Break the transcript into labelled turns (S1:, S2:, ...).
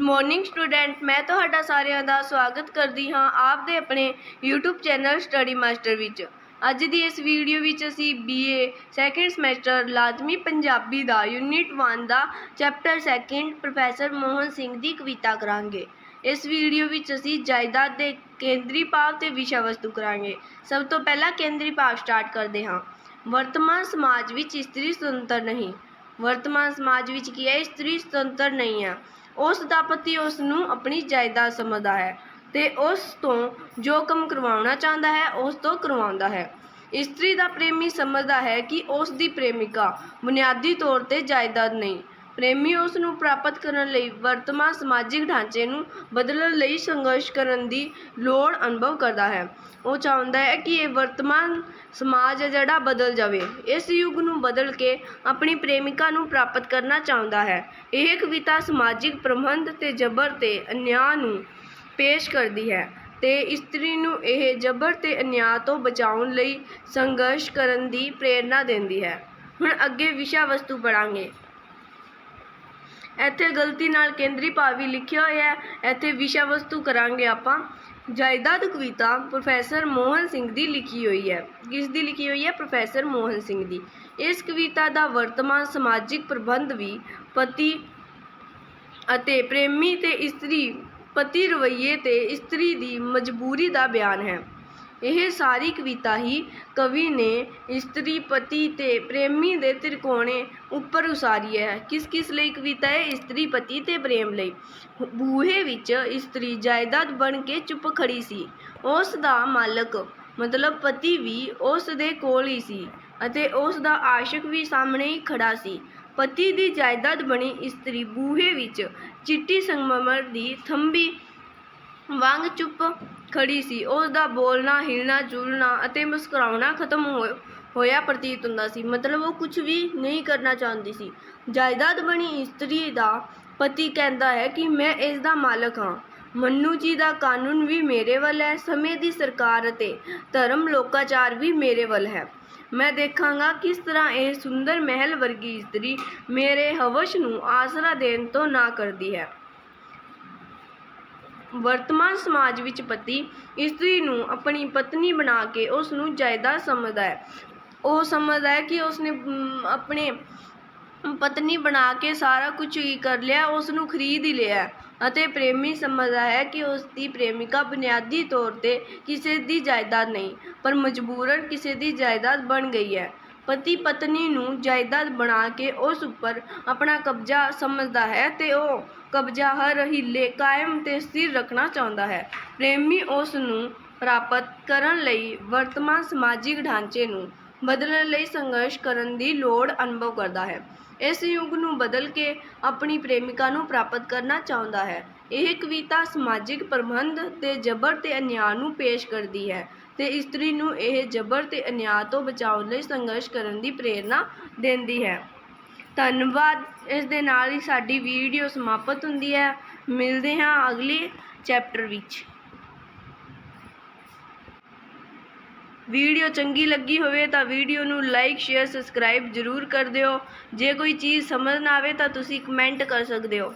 S1: Good morning student ਮੈਂ ਤੁਹਾਡਾ ਸਾਰਿਆਂ ਦਾ ਸਵਾਗਤ ਕਰਦੀ ਹਾਂ ਆਪ ਦੇ ਆਪਣੇ YouTube ਚੈਨਲ ਸਟੱਡੀ ਮਾਸਟਰ ਵਿੱਚ। ਅੱਜ ਦੀ ਇਸ ਵੀਡੀਓ ਵਿੱਚ ਅਸੀਂ BA ਸੈਕੰਡ ਸਮੈਸਟਰ ਲਾਜ਼ਮੀ ਪੰਜਾਬੀ ਦਾ ਯੂਨਿਟ 1 ਦਾ chapter second professor Mohan Singh ਦੀ ਕਵਿਤਾ ਕਰਾਂਗੇ। ਇਸ ਵੀਡੀਓ ਵਿੱਚ ਅਸੀਂ ਜਾਇਦਾਦ ਦੇ ਕੇਂਦਰੀ ਭਾਵ ਤੇ ਵਿਸ਼ਾ ਵਸਤੂ ਕਰਾਂਗੇ। ਸਭ ਤੋਂ ਪਹਿਲਾਂ ਕੇਂਦਰੀ ਭਾਵ ਸਟਾਰਟ ਕਰਦੇ ਹਾਂ। ਵਰਤਮਾਨ ਸਮਾਜ ਵਿੱਚ ਇਸਤਰੀ ਸੁਤੰਤਰ ਨਹੀਂ। ਵਰਤਮਾਨ ਸਮਾਜ ਵਿੱਚ ਕੀ ਹੈ ਇਸਤਰੀ ਸੁਤੰਤਰ ਨਹੀਂ ਹੈ। ਉਸ ਦਾ ਪਤੀ ਉਸ ਨੂੰ ਆਪਣੀ ਜਾਇਦਾਦ ਸਮਝਦਾ ਹੈ ਤੇ ਉਸ ਤੋਂ ਜੋ ਕੰਮ ਕਰਵਾਉਣਾ ਚਾਹੁੰਦਾ ਹੈ, ਉਸ ਤੋਂ ਕਰਵਾਉਂਦਾ ਹੈ। ਇਸਤਰੀ ਦਾ ਪ੍ਰੇਮੀ ਸਮਝਦਾ ਹੈ ਕਿ ਉਸ ਦੀ ਪ੍ਰੇਮਿਕਾ ਬੁਨਿਆਦੀ ਤੌਰ ਤੇ ਜਾਇਦਾਦ ਨਹੀਂ। ਪ੍ਰੇਮੀ ਉਸ ਨੂੰ ਪ੍ਰਾਪਤ ਕਰਨ ਲਈ ਵਰਤਮਾਨ ਸਮਾਜਿਕ ਢਾਂਚੇ ਨੂੰ ਬਦਲਣ ਲਈ ਸੰਘਰਸ਼ ਕਰਨ ਦੀ ਲੋੜ ਅਨੁਭਵ ਕਰਦਾ ਹੈ। ਉਹ ਚਾਹੁੰਦਾ ਹੈ ਕਿ ਇਹ ਵਰਤਮਾਨ ਸਮਾਜ ਹੈ ਜਿਹੜਾ ਬਦਲ ਜਾਵੇ। ਇਸ ਯੁੱਗ ਨੂੰ ਬਦਲ ਕੇ ਆਪਣੀ ਪ੍ਰੇਮਿਕਾ ਨੂੰ ਪ੍ਰਾਪਤ ਕਰਨਾ ਚਾਹੁੰਦਾ ਹੈ। ਇਹ ਕਵਿਤਾ ਸਮਾਜਿਕ ਪ੍ਰਬੰਧ ਤੇ ਜ਼ਬਰ ਤੇ ਅਨਿਆਂ ਨੂੰ ਪੇਸ਼ ਕਰਦੀ ਹੈ ਤੇ ਇਸਤਰੀ ਨੂੰ ਇਹ ਜ਼ਬਰ ਤੇ ਅਨਿਆਂ ਤੋਂ ਬਚਾਉਣ ਲਈ ਸੰਘਰਸ਼ ਕਰਨ ਦੀ ਪ੍ਰੇਰਣਾ ਦਿੰਦੀ ਹੈ। ਹੁਣ ਅੱਗੇ ਵਿਸ਼ਾ ਵਸਤੂ ਪੜਾਂਗੇ ਇੱਥੇ ਗਲਤੀ ਨਾਲ ਕੇਂਦਰੀ ਭਾਵ ਵੀ ਲਿਖਿਆ ਹੋਇਆ ਹੈ। ਇੱਥੇ ਵਿਸ਼ਾ ਵਸਤੂ ਕਰਾਂਗੇ ਆਪਾਂ। ਜਾਇਦਾਦ ਕਵਿਤਾ ਪ੍ਰੋਫੈਸਰ ਮੋਹਨ ਸਿੰਘ ਦੀ ਲਿਖੀ ਹੋਈ ਹੈ। ਕਿਸ ਦੀ ਲਿਖੀ ਹੋਈ ਹੈ? ਪ੍ਰੋਫੈਸਰ ਮੋਹਨ ਸਿੰਘ ਦੀ। ਇਸ ਕਵਿਤਾ ਦਾ ਵਰਤਮਾਨ ਸਮਾਜਿਕ ਪ੍ਰਬੰਧ ਵੀ ਪਤੀ ਅਤੇ ਪ੍ਰੇਮੀ ਤੇ ਇਸਤਰੀ, ਪਤੀ ਰਵਈਏ ਤੇ ਇਸਤਰੀ ਦੀ ਮਜਬੂਰੀ ਦਾ ਬਿਆਨ ਹੈ। ਇਹ ਸਾਰੀ ਕਵਿਤਾ ਹੀ ਕਵੀ ਨੇ ਇਸਤਰੀ ਪਤੀ ਤੇ ਪ੍ਰੇਮੀ ਦੇ ਤਿਰਕੋਣੇ ਉੱਪਰ ਉਸਾਰੀ ਹੈ। ਕਿਸ ਕਿਸ ਲਈ ਕਵਿਤਾ ਹੈ? ਇਸਤਰੀ ਪਤੀ ਤੇ ਪ੍ਰੇਮ ਲਈ। ਬੂਹੇ ਵਿੱਚ ਇਸਤਰੀ ਜਾਇਦਾਦ ਬਣ ਕੇ ਚੁੱਪ ਖੜੀ ਸੀ। ਉਸ ਦਾ ਮਾਲਕ, ਮਤਲਬ ਪਤੀ ਵੀ ਉਸ ਦੇ ਕੋਲ ਹੀ ਸੀ ਅਤੇ ਉਸ ਦਾ ਆਸ਼ਿਕ ਵੀ ਸਾਹਮਣੇ ਹੀ ਖੜਾ ਸੀ। ਪਤੀ ਦੀ ਜਾਇਦਾਦ ਬਣੀ ਇਸਤਰੀ ਬੂਹੇ ਵਿੱਚ ਚਿੱਟੀ ਸੰਗਮਰਮਰ ਦੀ ਥੰਬੀ ਵਾਂਗ ਚੁੱਪ ਖੜੀ ਸੀ। ਉਸ ਦਾ ਬੋਲਣਾ, ਹਿਲਣਾ, ਜੁਲਣਾ ਅਤੇ ਮੁਸਕਰਾਉਣਾ ਖਤਮ ਹੋ, ਹੋਇਆ ਪ੍ਰਤੀਤ ਹੁੰਦਾ ਸੀ। ਮਤਲਬ ਉਹ ਕੁਝ ਵੀ ਨਹੀਂ ਕਰਨਾ ਚਾਹੁੰਦੀ ਸੀ। ਜਾਇਦਾਦ ਬਣੀ ਇਸਤਰੀ ਦਾ ਪਤੀ ਕਹਿੰਦਾ ਹੈ ਕਿ ਮੈਂ ਇਸ ਦਾ ਮਾਲਕ ਹਾਂ। ਮੰਨੂ ਜੀ ਦਾ ਕਾਨੂੰਨ ਵੀ ਮੇਰੇ ਵੱਲ ਹੈ। ਸਮੇਂ ਦੀ ਸਰਕਾਰ ਅਤੇ ਧਰਮ ਲੋਕਾਚਾਰ ਵੀ ਮੇਰੇ ਵੱਲ ਹੈ। ਮੈਂ ਦੇਖਾਂਗਾ ਕਿਸ ਤਰ੍ਹਾਂ ਇਹ ਸੁੰਦਰ ਮਹਿਲ ਵਰਗੀ ਇਸਤਰੀ ਮੇਰੇ ਹਵਸ਼ ਨੂੰ ਆਸਰਾ ਦੇਣ ਤੋਂ ਨਾ ਕਰਦੀ ਹੈ। ਵਰਤਮਾਨ ਸਮਾਜ ਵਿੱਚ ਪਤੀ ਇਸਤਰੀ ਨੂੰ ਆਪਣੀ ਪਤਨੀ ਬਣਾ ਕੇ ਉਸ ਨੂੰ ਜਾਇਦਾਦ ਸਮਝਦਾ ਹੈ। ਉਹ ਸਮਝਦਾ ਹੈ ਕਿ ਉਸਨੇ ਆਪਣੇ ਪਤਨੀ ਬਣਾ ਕੇ ਸਾਰਾ ਕੁਝ ਹੀ ਕਰ ਲਿਆ ਉਸ ਨੂੰ ਖਰੀਦ ਹੀ ਲਿਆ ਅਤੇ ਪ੍ਰੇਮੀ ਸਮਝਦਾ ਹੈ ਕਿ ਉਸ ਦੀ ਪ੍ਰੇਮਿਕਾ ਬੁਨਿਆਦੀ ਤੌਰ ਤੇ ਕਿਸੇ ਦੀ ਜਾਇਦਾਦ ਨਹੀਂ, ਪਰ ਮਜਬੂਰਨ ਕਿਸੇ ਦੀ ਜਾਇਦਾਦ ਬਣ ਗਈ ਹੈ। ਪਤੀ ਪਤਨੀ ਨੂੰ ਜਾਇਦਾਦ ਬਣਾ ਕੇ ਉਸ ਉੱਪਰ ਆਪਣਾ ਕਬਜ਼ਾ ਸਮਝਦਾ ਹੈ ਤੇ ਉਹ ਕਬਜ਼ਾ ਹਰ ਹੀਲੇ ਕਾਇਮ ਤੇ ਸਥਿਰ ਰੱਖਣਾ ਚਾਹੁੰਦਾ ਹੈ। ਪ੍ਰੇਮੀ ਉਸ ਨੂੰ ਪ੍ਰਾਪਤ ਕਰਨ ਲਈ ਵਰਤਮਾਨ ਸਮਾਜਿਕ ਢਾਂਚੇ ਨੂੰ ਬਦਲਣ ਲਈ ਸੰਘਰਸ਼ ਕਰਨ ਦੀ ਲੋੜ ਅਨੁਭਵ ਕਰਦਾ ਹੈ। ਇਸ ਯੁੱਗ ਨੂੰ ਬਦਲ ਕੇ ਆਪਣੀ ਪ੍ਰੇਮਿਕਾ ਨੂੰ ਪ੍ਰਾਪਤ ਕਰਨਾ ਚਾਹੁੰਦਾ ਹੈ। ਇਹ ਕਵਿਤਾ ਸਮਾਜਿਕ ਪ੍ਰਬੰਧ ਤੇ ਜ਼ਬਰ ਤੇ ਅਨਿਆਂ ਨੂੰ ਪੇਸ਼ ਕਰਦੀ ਹੈ ਤੇ ਇਸਤਰੀ ਨੂੰ ਇਹ ਜ਼ਬਰ ਤੇ ਅਨਿਆਂ ਤੋਂ ਬਚਾਉਣ ਲਈ ਸੰਘਰਸ਼ ਕਰਨ ਦੀ ਪ੍ਰੇਰਣਾ ਦਿੰਦੀ ਹੈ। ਧੰਨਵਾਦ। ਇਸ ਦੇ ਨਾਲ ਹੀ ਸਾਡੀ ਵੀਡੀਓ ਸਮਾਪਤ ਹੁੰਦੀ ਹੈ। ਮਿਲਦੇ ਹਾਂ ਅਗਲੇ ਚੈਪਟਰ ਵਿੱਚ। ਵੀਡੀਓ ਚੰਗੀ ਲੱਗੀ ਹੋਵੇ ਤਾਂ ਵੀਡੀਓ ਨੂੰ ਲਾਈਕ, ਸ਼ੇਅਰ, ਸਬਸਕ੍ਰਾਈਬ ਜ਼ਰੂਰ ਕਰ ਦਿਓ। ਜੇ ਕੋਈ ਚੀਜ਼ ਸਮਝ ਨਾ ਆਵੇ ਤਾਂ ਤੁਸੀਂ ਕਮੈਂਟ ਕਰ ਸਕਦੇ ਹੋ।